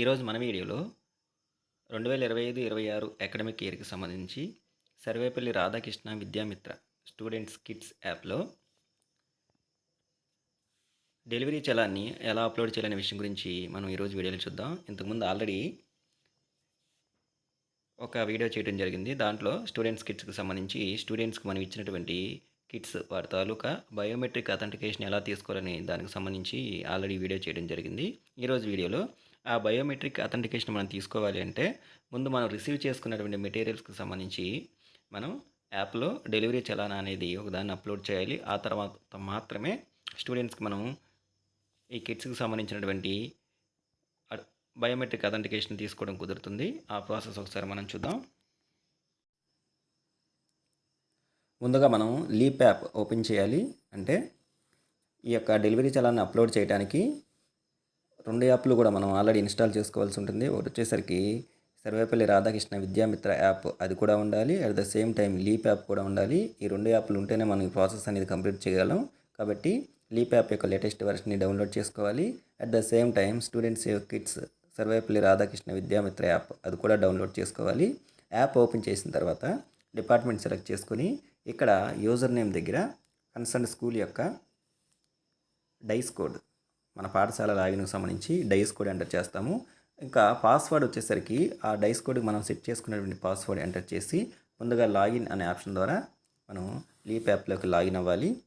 ఈరోజు మన వీడియోలో రెండు వేల ఇరవై ఐదు ఇరవై ఆరు అకాడమిక్ ఇయర్కి సంబంధించి సర్వేపల్లి రాధాకృష్ణ విద్యామిత్ర స్టూడెంట్స్ కిడ్స్ యాప్లో డెలివరీ చలాన్ని ఎలా అప్లోడ్ చేయాలనే విషయం గురించి మనం ఈరోజు వీడియోలో చూద్దాం. ఇంతకుముందు ఆల్రెడీ ఒక వీడియో చేయడం జరిగింది. దాంట్లో స్టూడెంట్స్ కిట్స్కి సంబంధించి స్టూడెంట్స్కి మనం ఇచ్చినటువంటి కిట్స్ వారి తాలూకా బయోమెట్రిక్ అథెంటికేషన్ ఎలా తీసుకోవాలని దానికి సంబంధించి ఆల్రెడీ వీడియో చేయడం జరిగింది. ఈరోజు వీడియోలో ఆ బయోమెట్రిక్ అథెంటికేషన్ మనం తీసుకోవాలి అంటే ముందు మనం రిసీవ్ చేసుకున్నటువంటి మెటీరియల్స్కి సంబంధించి మనం యాప్లో డెలివరీ చలానా అనేది ఒకదాన్ని అప్లోడ్ చేయాలి. ఆ తర్వాత మాత్రమే స్టూడెంట్స్కి మనం ఈ కిట్స్కి సంబంధించినటువంటి బయోమెట్రిక్ అథెంటికేషన్ తీసుకోవడం కుదురుతుంది. ఆ ప్రాసెస్ ఒకసారి మనం చూద్దాం. ముందుగా మనం లీప్ యాప్ ఓపెన్ చేయాలి. అంటే ఈ యొక్క డెలివరీ చలాన్ని అప్లోడ్ చేయడానికి రెండు యాప్లు కూడా మనం ఆల్రెడీ ఇన్స్టాల్ చేసుకోవాల్సి ఉంటుంది. ఒకటి వచ్చేసరికి సర్వేపల్లి రాధాకృష్ణ విద్యామిత్ర యాప్ అది కూడా ఉండాలి. At the same time LEAP app కూడా ఉండాలి. ఈ రెండు యాప్లు ఉంటేనే మనం ఈ ప్రాసెస్ అనేది కంప్లీట్ చేయగలం. కాబట్టి లీప్ యాప్ యొక్క లేటెస్ట్ వెర్షన్ని డౌన్లోడ్ చేసుకోవాలి. At the same time students kits Sarvepalli Radhakrishna Vidyamitra app అది కూడా డౌన్లోడ్ చేసుకోవాలి. యాప్ ఓపెన్ చేసిన తర్వాత డిపార్ట్మెంట్ సెలెక్ట్ చేసుకొని ఇక్కడ యూజర్ నేమ్ దగ్గర కన్సర్న్ స్కూల్ యొక్క డైస్ కోడ్ మన పాఠశాల లాగిన్కి సంబంధించి డైస్ కోడ్ ఎంటర్ చేస్తాము. ఇంకా పాస్వర్డ్ వచ్చేసరికి ఆ డైస్ కోడ్ మనం సెట్ చేసుకున్నటువంటి పాస్వర్డ్ ఎంటర్ చేసి ముందుగా లాగిన్ అనే ఆప్షన్ ద్వారా మనం లీప్ యాప్లోకి లాగిన్ అవ్వాలి.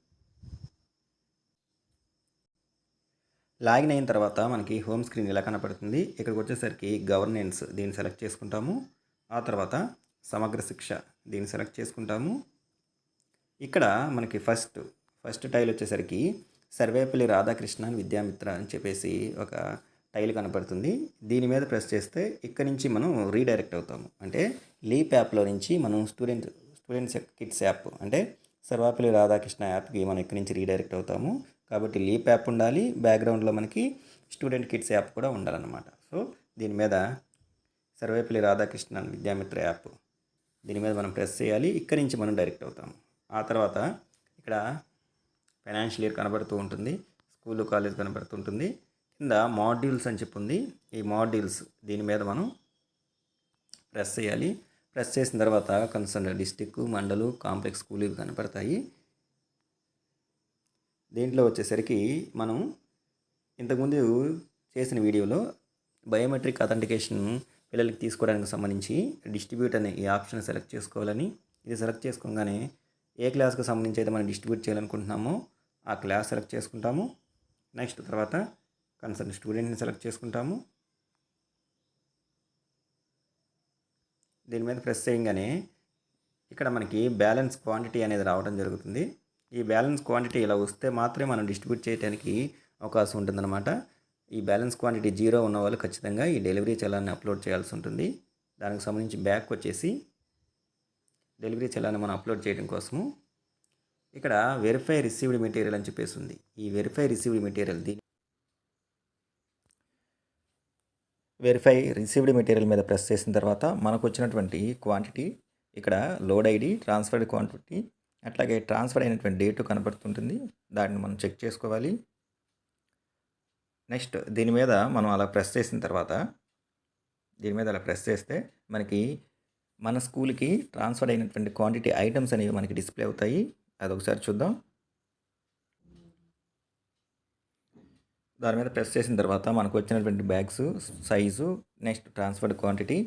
లాగిన్ అయిన తర్వాత మనకి హోమ్ స్క్రీన్ ఇలా కనపడుతుంది. ఇక్కడికి వచ్చేసరికి గవర్నెన్స్ దీన్ని సెలెక్ట్ చేసుకుంటాము. ఆ తర్వాత సమగ్ర శిక్ష దీన్ని సెలెక్ట్ చేసుకుంటాము. ఇక్కడ మనకి ఫస్ట్ ఫస్ట్ టైల్ వచ్చేసరికి సర్వేపల్లి రాధాకృష్ణ విద్యామిత్ర అని చెప్పేసి ఒక టైల్ కనపడుతుంది. దీని మీద ప్రెస్ చేస్తే ఇక్కడ నుంచి మనం రీడైరెక్ట్ అవుతాము. అంటే లీప్ యాప్లో నుంచి మనం స్టూడెంట్ స్టూడెంట్స్ కిడ్స్ యాప్ అంటే సర్వేపల్లి రాధాకృష్ణ యాప్కి మనం ఇక్కడి నుంచి రీడైరెక్ట్ అవుతాము. కాబట్టి లీప్ యాప్ ఉండాలి. బ్యాక్గ్రౌండ్లో మనకి స్టూడెంట్ కిడ్స్ యాప్ కూడా ఉండాలన్నమాట. సో దీని మీద సర్వేపల్లి రాధాకృష్ణ విద్యామిత్ర యాప్. దీని మీద మనం ప్రెస్ చేయాలి. ఇక్కడి నుంచి మనం డైరెక్ట్ అవుతాము. ఆ తర్వాత ఇక్కడ ఫైనాన్షియల్ ఇయర్ కనబడుతూ ఉంటుంది. స్కూల్ కాలేజ్ కనబడుతుంటుంది కింద మాడ్యూల్స్ అని చెప్పి ఉంది ఈ మాడ్యూల్స్ దీని మీద మనం ప్రెస్ చేయాలి. ప్రెస్ చేసిన తర్వాత concern district mandal complex school ఇవి కనపడతాయి. దీంట్లో వచ్చేసరికి మనం ఇంతకుముందు చేసిన వీడియోలో బయోమెట్రిక్ అథెంటికేషన్ పిల్లలకి తీసుకోవడానికి సంబంధించి డిస్ట్రిబ్యూట్ అనే ఈ ఆప్షన్ సెలెక్ట్ చేసుకోవాలని. ఇది సెలెక్ట్ చేసుకోగానే ఏ క్లాస్కి సంబంధించి అయితే మనం డిస్ట్రిబ్యూట్ చేయాలనుకుంటున్నామో ఆ క్లాస్ సెలెక్ట్ చేసుకుంటాము. నెక్స్ట్ తర్వాత కన్సర్న్ స్టూడెంట్ని సెలెక్ట్ చేసుకుంటాము. దీని మీద ప్రెస్ చేయగానే ఇక్కడ మనకి బ్యాలెన్స్ క్వాంటిటీ అనేది రావడం జరుగుతుంది. ఈ బ్యాలెన్స్ క్వాంటిటీ ఇలా వస్తే మాత్రమే మనం డిస్ట్రిబ్యూట్ చేయడానికి అవకాశం ఉంటుందన్నమాట. ఈ బ్యాలెన్స్ క్వాంటిటీ జీరో ఉన్న వాళ్ళు ఖచ్చితంగా ఈ డెలివరీ చలాన్ని అప్లోడ్ చేయాల్సి ఉంటుంది. దానికి సంబంధించి బ్యాక్ వచ్చేసి డెలివరీ చలాన్ని మనం అప్లోడ్ చేయడం కోసము ఇక్కడ వెరిఫై రిసీవ్డ్ మెటీరియల్ అని చెప్పేసి ఉంది. ఈ వెరిఫై రిసీవ్డ్ మెటీరియల్ దీని వెరిఫై రిసీవ్డ్ మెటీరియల్ మీద ప్రెస్ చేసిన తర్వాత మనకు వచ్చినటువంటి క్వాంటిటీ ఇక్కడ లోడ్ ఐడి ట్రాన్స్ఫర్డ్ క్వాంటిటీ అట్లాగే ట్రాన్స్ఫర్ అయినటువంటి డేటు కనబడుతుంటుంది దాన్ని మనం చెక్ చేసుకోవాలి. నెక్స్ట్ దీని మీద మనం అలా ప్రెస్ చేసిన తర్వాత దీని మీద అలా ప్రెస్ చేస్తే మనకి మన స్కూల్కి ట్రాన్స్ఫర్ అయినటువంటి క్వాంటిటీ ఐటమ్స్ అనేవి మనకి డిస్ప్లే అవుతాయి. అది ఒకసారి చూద్దాం. దాని మీద ప్రెస్ చేసిన తర్వాత మనకు వచ్చినటువంటి bags size next transferred quantity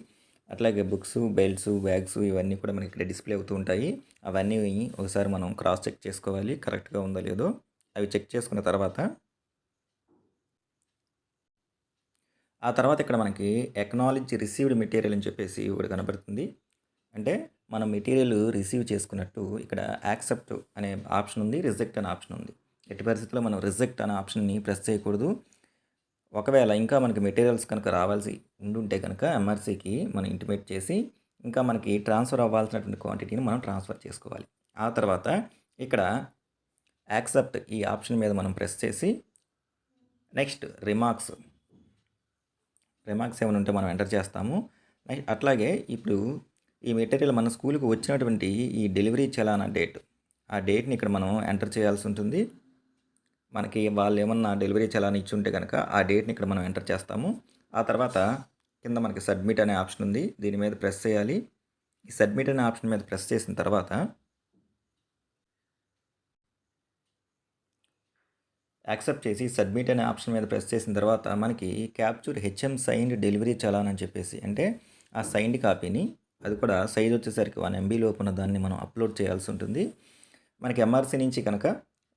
అట్లాగే బుక్స్ బెల్ట్స్ బ్యాగ్స్ ఇవన్నీ కూడా మనకి ఇక్కడ డిస్ప్లే అవుతూ ఉంటాయి. అవన్నీ ఒకసారి మనం క్రాస్ చెక్ చేసుకోవాలి. కరెక్ట్గా ఉందో లేదో అవి చెక్ చేసుకున్న తర్వాత ఆ తర్వాత ఇక్కడ మనకి ఎక్నాలజీ రిసీవ్డ్ మెటీరియల్ అని చెప్పేసి ఒకటి కనబడుతుంది. అంటే మనం మెటీరియల్ రిసీవ్ చేసుకున్నట్టు ఇక్కడ యాక్సెప్ట్ అనే ఆప్షన్ ఉంది రిజెక్ట్ అనే ఆప్షన్ ఉంది. ఎట్టి పరిస్థితుల్లో మనం రిజెక్ట్ అనే ఆప్షన్ని ప్రెస్ చేయకూడదు. ఒకవేళ ఇంకా మనకి మెటీరియల్స్ కనుక రావాల్సి ఉండుంటే కనుక ఎంఆర్సీకి మనం ఇంటిమేట్ చేసి ఇంకా మనకి ట్రాన్స్ఫర్ అవ్వాల్సినటువంటి క్వాంటిటీని మనం ట్రాన్స్ఫర్ చేసుకోవాలి. ఆ తర్వాత ఇక్కడ యాక్సెప్ట్ ఈ ఆప్షన్ మీద మనం ప్రెస్ చేసి నెక్స్ట్ రిమార్క్స్. రిమార్క్స్ ఏమైనా ఉంటే మనం ఎంటర్ చేస్తాము. నెక్స్ట్ అట్లాగే ఇప్పుడు ఈ మెటీరియల్ మన స్కూల్కి వచ్చినటువంటి ఈ డెలివరీ చలానా డేట్. ఆ డేట్ని ఇక్కడ మనం ఎంటర్ చేయాల్సి ఉంటుంది. మనకి వాళ్ళు ఏమన్నా డెలివరీ చలానా ఇచ్చి ఉంటే కనుక ఆ డేట్ని ఇక్కడ మనం ఎంటర్ చేస్తాము. ఆ తర్వాత కింద మనకి సబ్మిట్ అనే ఆప్షన్ ఉంది. దీని మీద ప్రెస్ చేయాలి. ఈ సబ్మిట్ అనే ఆప్షన్ మీద ప్రెస్ చేసిన తర్వాత యాక్సెప్ట్ చేసి సబ్మిట్ అనే ఆప్షన్ మీద ప్రెస్ చేసిన తర్వాత మనకి capture HM signed delivery challan అని చెప్పేసి అంటే ఆ సైన్డ్ కాపీని అది కూడా సైజ్ వచ్చేసరికి వన్ ఎంబీ లోపున దాన్ని మనం అప్లోడ్ చేయాల్సి ఉంటుంది. మనకి ఎంఆర్సీ నుంచి కనుక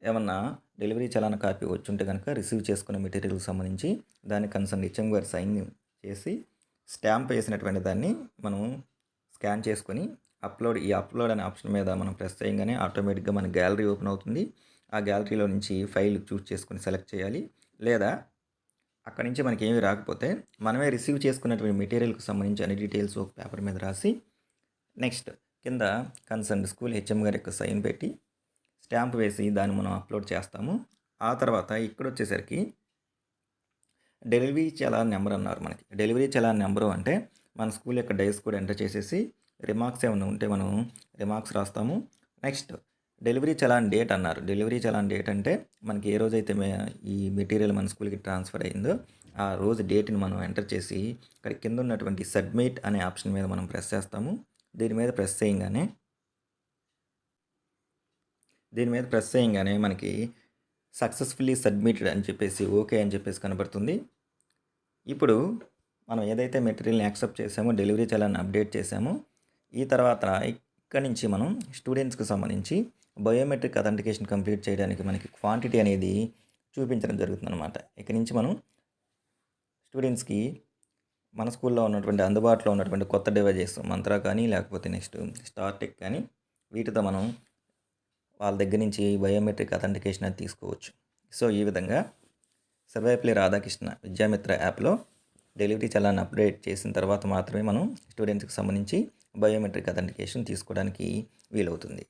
ఏమన్నా డెలివరీ చలాన కాపీ వచ్చి ఉంటే కనుక రిసీవ్ చేసుకున్న మెటీరియల్ సంబంధించి దాన్ని కన్సర్న్ హెచ్ఎం గారి సైన్ చేసి స్టాంప్ వేసినటువంటి దాన్ని మనం స్కాన్ చేసుకొని అప్లోడ్ ఈ అప్లోడ్ అనే ఆప్షన్ మీద మనం ప్రెస్ చేయగానే ఆటోమేటిక్గా మన గ్యాలరీ ఓపెన్ అవుతుంది. ఆ గ్యాలరీలో నుంచి ఫైల్ చూస్ చేసుకొని సెలెక్ట్ చేయాలి. లేదా అక్కడి నుంచి మనకి ఏమి రాకపోతే మనమే రిసీవ్ చేసుకున్నటువంటి మెటీరియల్కి సంబంధించి అన్ని డీటెయిల్స్ ఒక పేపర్ మీద రాసి నెక్స్ట్ కింద కన్సర్న్ స్కూల్ హెచ్ఎం గారి యొక్క సైన్ పెట్టి స్టాంప్ వేసి దాన్ని మనం అప్లోడ్ చేస్తాము. ఆ తర్వాత ఇక్కడ వచ్చేసరికి డెలివరీ చలాన్ నెంబర్ అన్నారు మనకి. డెలివరీ చలాన్ నెంబరు అంటే మన స్కూల్ యొక్క డైస్ కూడా ఎంటర్ చేసేసి రిమార్క్స్ ఏమైనా ఉంటే మనం రిమార్క్స్ రాస్తాము. నెక్స్ట్ డెలివరీ చలాన్ డేట్ అన్నారు. డెలివరీ చలాన్ డేట్ అంటే మనకి ఏ రోజైతే మే ఈ మెటీరియల్ మన స్కూల్కి ట్రాన్స్ఫర్ అయిందో ఆ రోజు డేట్ని మనం ఎంటర్ చేసి ఇక్కడ కింద ఉన్నటువంటి సబ్మిట్ అనే ఆప్షన్ మీద మనం ప్రెస్ చేస్తాము. దీని మీద ప్రెస్ చేయగానే దీని మీద ప్రెస్ చేయగానే మనకి సక్సెస్ఫుల్లీ సబ్మిటెడ్ అని చెప్పేసి ఓకే అని చెప్పేసి కనబడుతుంది. ఇప్పుడు మనం ఏదైతే మెటీరియల్ని యాక్సెప్ట్ చేసామో డెలివరీ చలాన్ని అప్డేట్ చేసామో ఈ తర్వాత ఇక్కడ నుంచి మనం స్టూడెంట్స్కి సంబంధించి బయోమెట్రిక్ అథెంటికేషన్ కంప్లీట్ చేయడానికి మనకి క్వాంటిటీ అనేది చూపించడం జరుగుతుంది అనమాట ఇక్కడ నుంచి మనం స్టూడెంట్స్కి మన స్కూల్లో ఉన్నటువంటి అందుబాటులో ఉన్నటువంటి కొత్త డివైజెస్ మంత్రా కానీ లేకపోతే నెక్స్ట్ స్టార్టెక్ కానీ వీటితో మనం వాళ్ళ దగ్గర నుంచి బయోమెట్రిక్ అథెంటికేషన్ అది తీసుకోవచ్చు. సో ఈ విధంగా సర్వేపల్లి రాధాకృష్ణ విద్యామిత్ర యాప్లో డెలివరీ చలాన్ని అప్డేట్ చేసిన తర్వాత మాత్రమే మనం స్టూడెంట్స్కి సంబంధించి బయోమెట్రిక్ అథెంటికేషన్ తీసుకోవడానికి వీలవుతుంది.